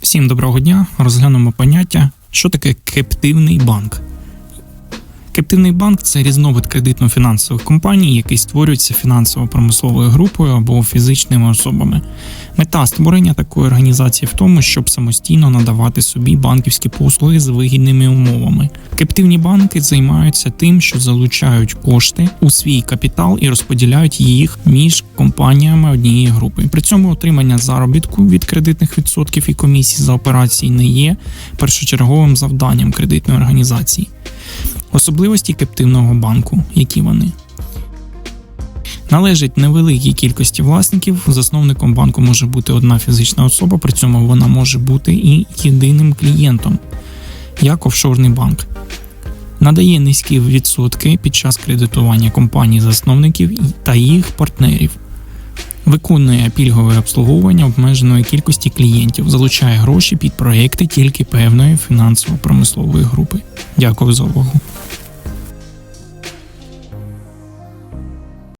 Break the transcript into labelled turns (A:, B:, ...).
A: Всім доброго дня. Розглянемо поняття, що таке кептивний банк. Кептивний банк це різновид кредитно-фінансових компаній, який створюється фінансово-промисловою групою або фізичними особами. Мета створення такої організації в тому, щоб самостійно надавати собі банківські послуги з вигідними умовами. Кептивні банки займаються тим, що залучають кошти у свій капітал і розподіляють їх між компаніями однієї групи. При цьому отримання заробітку від кредитних відсотків і комісій за операції не є першочерговим завданням кредитної організації. Особливості кептивного банку, які вони. Належить невеликій кількості власників. Засновником банку може бути одна фізична особа, при цьому вона може бути і єдиним клієнтом, як офшорний банк. Надає низькі відсотки під час кредитування компаній засновників та їх партнерів. Виконує пільгове обслуговування обмеженої кількості клієнтів, залучає гроші під проекти тільки певної фінансово-промислової групи. Дякую за увагу.